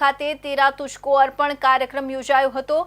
ખાતે તેરા તુષ્કો અર્પણ કાર્યક્રમ યોજાયો હતો.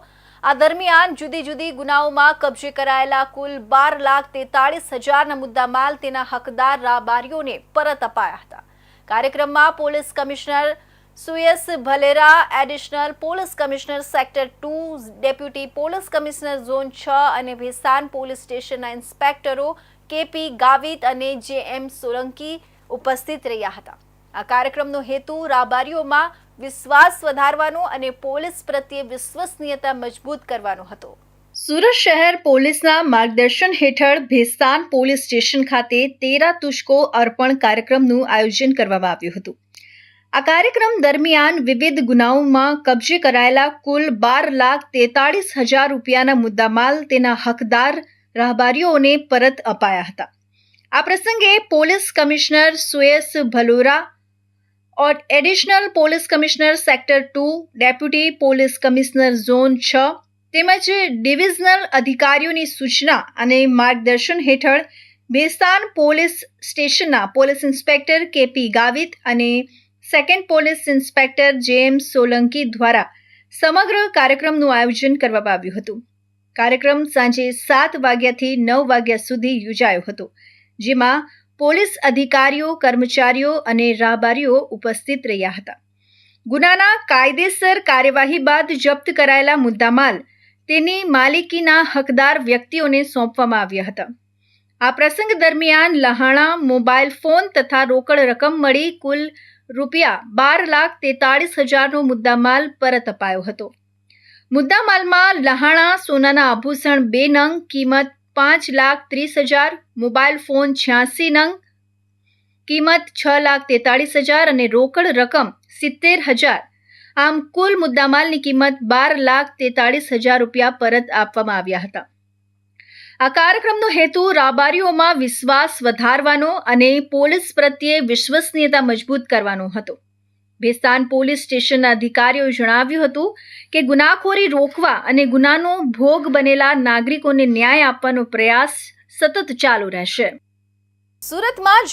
આ દરમિયાન જુદી જુદી ગુનાઓમાં કબજે કરાયેલા કુલ બાર લાખ તેતાળીસ હજારના મુદ્દામાલ તેના હકદાર રાબારીઓને પરત અપાયા હતા. કાર્યક્રમમાં પોલીસ કમિશનર સુયસ ભલેરા, additional police commissioner sector two, deputy police commissioner zone છ અને ભેસાન પોલીસ સ્ટેશનના ઇન્સ્પેક્ટરો કેપી ગાવિત અને જે એમ સોલંકી ઉપસ્થિત રહ્યા હતા. આ કાર્યક્રમનો હેતુ રાબારીઓમાં વિશ્વાસ વધારવાનો અને પોલીસ પ્રત્યે વિશ્વસનીયતા મજબૂત કરવાનો હતો. સુરત શહેર પોલીસના માર્ગદર્શન હેઠળ ભેસ્તાન પોલીસ સ્ટેશન ખાતે તેરા તુષ્કો અર્પણ કાર્યક્રમનું આયોજન કરવામાં આવ્યું હતું. આ કાર્યક્રમ દરમિયાન વિવિધ ગુનાઓમાં કબજે કરાયેલા કુલ બાર લાખ તેતાળીસ હજાર રૂપિયાના મુદ્દામાલ તેના હકદાર રાહબારીઓને પરત અપાયા હતા. આ પ્રસંગે પોલીસ કમિશનર સુએસ ભલોરા additional police commissioner sector two deputy police commissioner zone છ તેમજ ડિવિઝનલ અધિકારીઓની સૂચના અને માર્ગદર્શન હેઠળ ભેસ્તાન પોલીસ સ્ટેશનના police inspector K P Gavit અને સેકન્ડ પોલીસ ઇન્સ્પેક્ટર જે સોલંકી દ્વારા સમગ્ર કાર્યક્રમનું આયોજન કરવામાં આવ્યું હતું. કાર્યક્રમ સાંજે સાત વાગ્યાથી નવ વાગ્યા સુધી યોજાયો હતો, જેમાં પોલીસ અધિકારીઓ, કર્મચારીઓ અને રાહબારીઓ ઉપસ્થિત રહ્યા હતા. ગુનાના કાયદેસર કાર્યવાહી બાદ જપ્ત કરાયેલા મુદ્દામાલ તેની માલિકીના હકદાર વ્યક્તિઓને સોંપવામાં આવ્યા હતા. આ પ્રસંગ દરમિયાન લહાણા, મોબાઈલ ફોન તથા રોકડ રકમ મળી કુલ રૂપિયા બાર લાખ તેતાળીસ હજારનો મુદ્દામાલ પરત અપાયો હતો. મુદ્દામાલમાં લહાણા સોનાના આભૂષણ બે નંગ, કિંમત પાંચ લાખ ત્રીસ હજાર, મોબાઈલ ફોન છ્યાસી નંગ, કિંમત છ લાખ તેતાળીસ હજાર અને રોકડ રકમ સિત્તેર હજાર. આમ કુલ મુદ્દામાલની કિંમત બાર લાખ તેતાળીસ હજાર રૂપિયા પરત આપવામાં આવ્યા હતા. આ કાર્યક્રમનો હેતુ રાબારીઓમાં વિશ્વાસ વધારવાનો અને પોલીસ પ્રત્યે વિશ્વસનીયતા મજબૂત કરવાનો હતો. ભેસ્તાન પોલીસ સ્ટેશનના અધિકારીઓએ જણાવ્યું હતું કે ગુનાખોરી રોકવા અને ગુનાનો ભોગ બનેલા નાગરિકોને ન્યાય આપવાનો પ્રયાસ સતત ચાલુ રહેશે. સુરતમાં